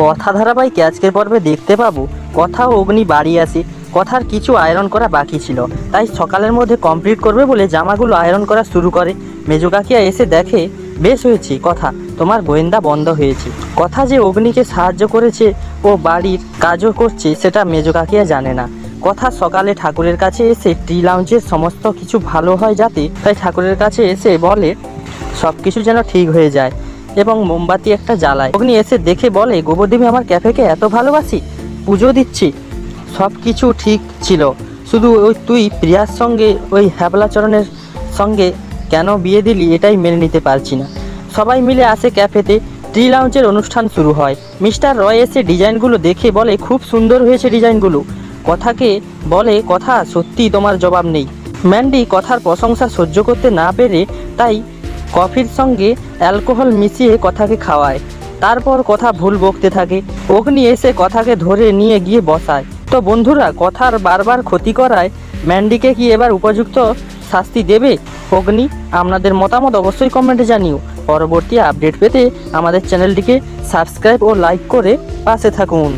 কথা ধারাবাহিকে আজকের পর্বে দেখতে পাবো। কথা অগ্নি বাড়ি আসে কথার কিছু আয়রন করা বাকি ছিল। তাই সকালের মধ্যে কমপ্লিট করবে বলে জামাগুলো আয়রন করা শুরু করে। মেজো কাকিয়া এসে দেখে, বেশ হয়েছে, কথা। তোমার গোয়েন্দা বন্ধ হয়েছে। কথা যে অগ্নিকে সাহায্য করেছে ও বাড়ির কাজও করছে, সেটা মেজো কাকিয়া জানে না। কথা সকালে ঠাকুরের কাছে এসে ট্রি লাউঞ্জের সমস্ত কিছু ভালো হয় যাতে, তাই ঠাকুরের কাছে এসে বলে সব কিছু যেন ঠিক হয়ে যায়। এবং মোমবাতি একটা জ্বালায়। অগ্নি এসে দেখে বলে গোবরদেবী আমার ক্যাফেকে এত ভালোবাসি? পুজো দিচ্ছি। সব কিছু ঠিক ছিল। শুধু ওই তুই প্রিয়ার সঙ্গে ওই হ্যাবলাচরণের সঙ্গে কেন বিয়ে দিলি এটাই মেনে নিতে পারছি না। সবাই মিলে আসে ক্যাফেতে। ট্রি লাউঞ্চের অনুষ্ঠান শুরু হয়। মিস্টার রয় এসে ডিজাইনগুলো দেখে বলে, খুব সুন্দর হয়েছে ডিজাইনগুলো। কথাকে বলে, কথা সত্যি তোমার জবাব নেই। ম্যান্ডি কথার প্রশংসা সহ্য করতে না পেরে তাই কফির সঙ্গে অ্যালকোহল মিশিয়ে কথাকে খাওয়ায়। তারপর কথা ভুল বকতে থাকে। অগ্নি এসে কথাকে ধরে নিয়ে গিয়ে বসায়। তো বন্ধুরা, কথার বারবার ক্ষতি করায় ম্যান্ডিকে কি এবার উপযুক্ত শাস্তি দেবে? অগ্নি, আপনাদের মতামত অবশ্যই কমেন্টে জানিও। পরবর্তী আপডেট পেতে আমাদের চ্যানেলটিকে সাবস্ক্রাইব ও লাইক করে পাশে থাকুন।